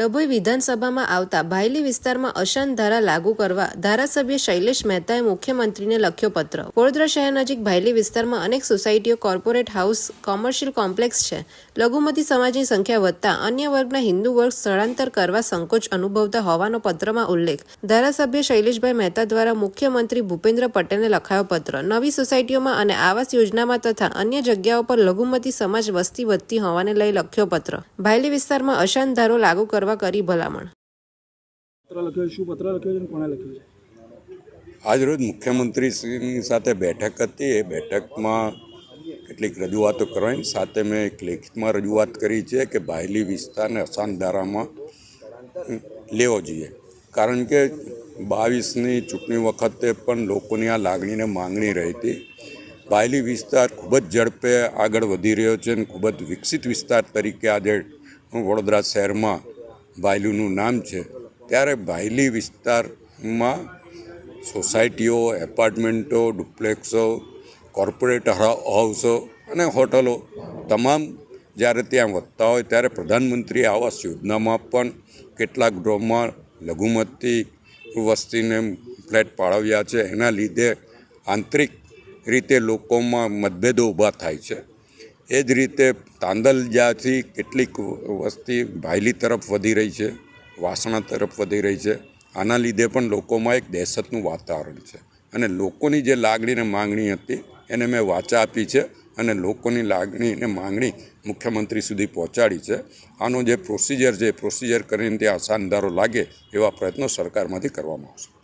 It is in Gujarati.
ડભોઈ વિધાનસભામાં આવતા ભાયલી વિસ્તારમાં અશાંત ધારા લાગુ કરવા ધારાસભ્ય શૈલેષ મહેતાએ મુખ્યમંત્રીને લખ્યો પત્ર. વડોદરા શહેર નજીક ભાયલી વિસ્તારમાં અનેક સોસાયટીઓ, કોર્પોરેટ હાઉસ, કોમર્શિયલ કોમ્પ્લેક્સ છે. લઘુમતી સમાજની સંખ્યા વધતા અન્ય વર્ગના હિન્દુ વર્ગ સ્થળાંતર કરવા સંકોચ અનુભવતા હોવાનો પત્રમાં ઉલ્લેખ. ધારાસભ્ય શૈલેષભાઈ મહેતા દ્વારા મુખ્યમંત્રી ભૂપેન્દ્ર પટેલને લખાયો પત્ર. નવી સોસાયટીઓમાં અને આવાસ યોજનામાં તથા અન્ય જગ્યાઓ પર લઘુમતી સમાજ વસ્તી વધતી હોવાને લઈ લખ્યો પત્ર. ભાયલી વિસ્તારમાં અશાંત ધારો લાગુ કરવા કરી ભલામણ. પત્ર લખ્યો છે? શું પત્ર લખ્યો છે કોણે લખ્યો છે? આજરોજ મુખ્યમંત્રીશ્રીની સાથે બેઠક હતી. એ બેઠકમાં કેટલીક રજૂઆતો કરવાની સાથે મેં એક લેખિતમાં રજૂઆત કરી છે કે બાયલી વિસ્તારને ધારામાં લેવો જોઈએ. કારણ કે બાવીસની ચૂંટણી વખતે પણ લોકોની આ લાગણીને માંગણી રહી હતી. બાયલી વિસ્તાર ખૂબ જ ઝડપે આગળ વધી રહ્યો છે અને ખૂબ જ વિકસિત વિસ્તાર તરીકે આજે વડોદરા શહેરમાં બાયલીનું નામ છે, ત્યારે ભાયલી વિસ્તારમાં સોસાયટીઓ, એપાર્ટમેન્ટો, ડુપ્લેક્સો, કોર્પોરેટ હાઉસો અને હોટલો તમામ જ્યારે ત્યાં વધતા હોય ત્યારે પ્રધાનમંત્રી આવાસ યોજનામાં પણ કેટલાક ગૃહમાં લઘુમતી વસ્તીને ફ્લેટ પાળવ્યા છે. એના લીધે આંતરિક રીતે લોકોમાં મતભેદો ઊભા થાય છે. એ જ રીતે તાંદલ જ્યાંથી કેટલીક વસ્તી ભાયલી તરફ વધી રહી છે, વાસણા તરફ વધી રહી છે, આના લીધે પણ લોકોમાં એક દહેશતનું વાતાવરણ છે. અને લોકોની જે લાગણી ને માંગણી હતી એને મેં વાચા આપી છે અને લોકોની લાગણી અને માંગણી મુખ્યમંત્રી સુધી પહોંચાડી છે. આનો જે પ્રોસિજર છે એ પ્રોસિજર કરીને ત્યાં અસાનદારો લાગે એવા પ્રયત્નો સરકારમાંથી કરવામાં આવશે.